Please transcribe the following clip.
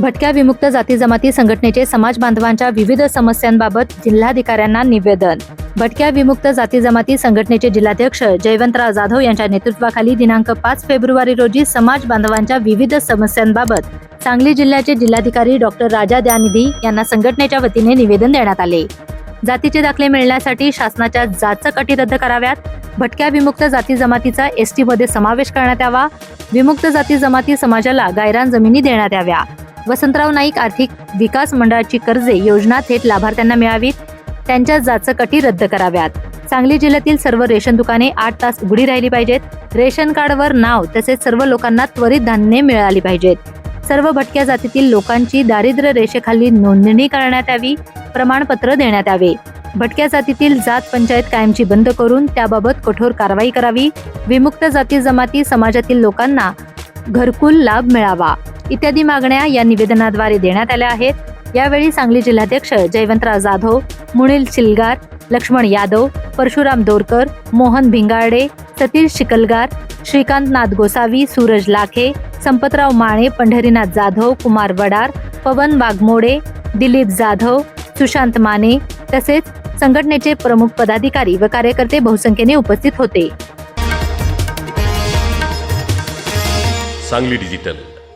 भटक्या विमुक्त जाती जमाती संघटनेचे समाज बांधवांच्या विविध समस्यांबाबत जिल्हाधिकाऱ्यांना निवेदन. भटक्या विमुक्त जाती जमाती संघटनेचे जिल्हाध्यक्ष जयवंतराव जाधव यांच्या नेतृत्वाखाली दिनांक पाच फेब्रुवारी रोजी समाज बांधवांच्या विविध समस्यांबाबत सांगली जिल्ह्याचे जिल्हाधिकारी डॉक्टर राजा दयानिधी यांना संघटनेच्या वतीने निवेदन देण्यात आले. जातीचे दाखले मिळण्यासाठी शासनाच्या जाचक अटी रद्द कराव्यात. भटक्या विमुक्त जाती जमातीचा एसमध्ये समावेश करण्यात यावा. विमुक्त जाती जमाती समाजाला गायरान जमिनी देण्यात याव्या. वसंतराव नाईक आर्थिक विकास मंडळाची कर्जे योजना थेट लाभार्थ्यांना मिळावीत. त्यांच्या जाचक अटी रद्द कराव्यात. सांगली जिल्ह्यातील सर्व रेशन दुकाने आठ तास उघडी राहिली पाहिजेत. रेशन कार्डवर नाव तसेच सर्व लोकांना त्वरित धान्य मिळाली पाहिजेत. सर्व भटक्या जातीतील लोकांची दारिद्र्य रेषेखाली नोंदणी करण्यात यावी प्रमाणपत्र देण्यात यावे. भटक्या जातीतील जात पंचायत कायमची बंद करून त्याबाबत कठोर कारवाई करावी. विमुक्त जाती जमाती समाजातील लोकांना घरकुल लाभ मिळावा. इत्यादी मागण्या या निवेदनाद्वारे देण्यात आल्या आहेत. यावेळी सांगली जिल्हाध्यक्ष जयवंतराव जाधव मुनील चिलगार लक्ष्मण यादव परशुराम दोरकर मोहन भिंगारडे सतीश शिकलगार श्रीकांत नाथ गोसावी सूरज लाखे संपतराव माळे पंढरीनाथ जाधव कुमार वडार पवन वाघमोडे दिलीप जाधव सुशांत माने तसेच संघटनेचे प्रमुख पदाधिकारी व कार्यकर्ते बहुसंख्येने उपस्थित होते. सांगली डिजिटल.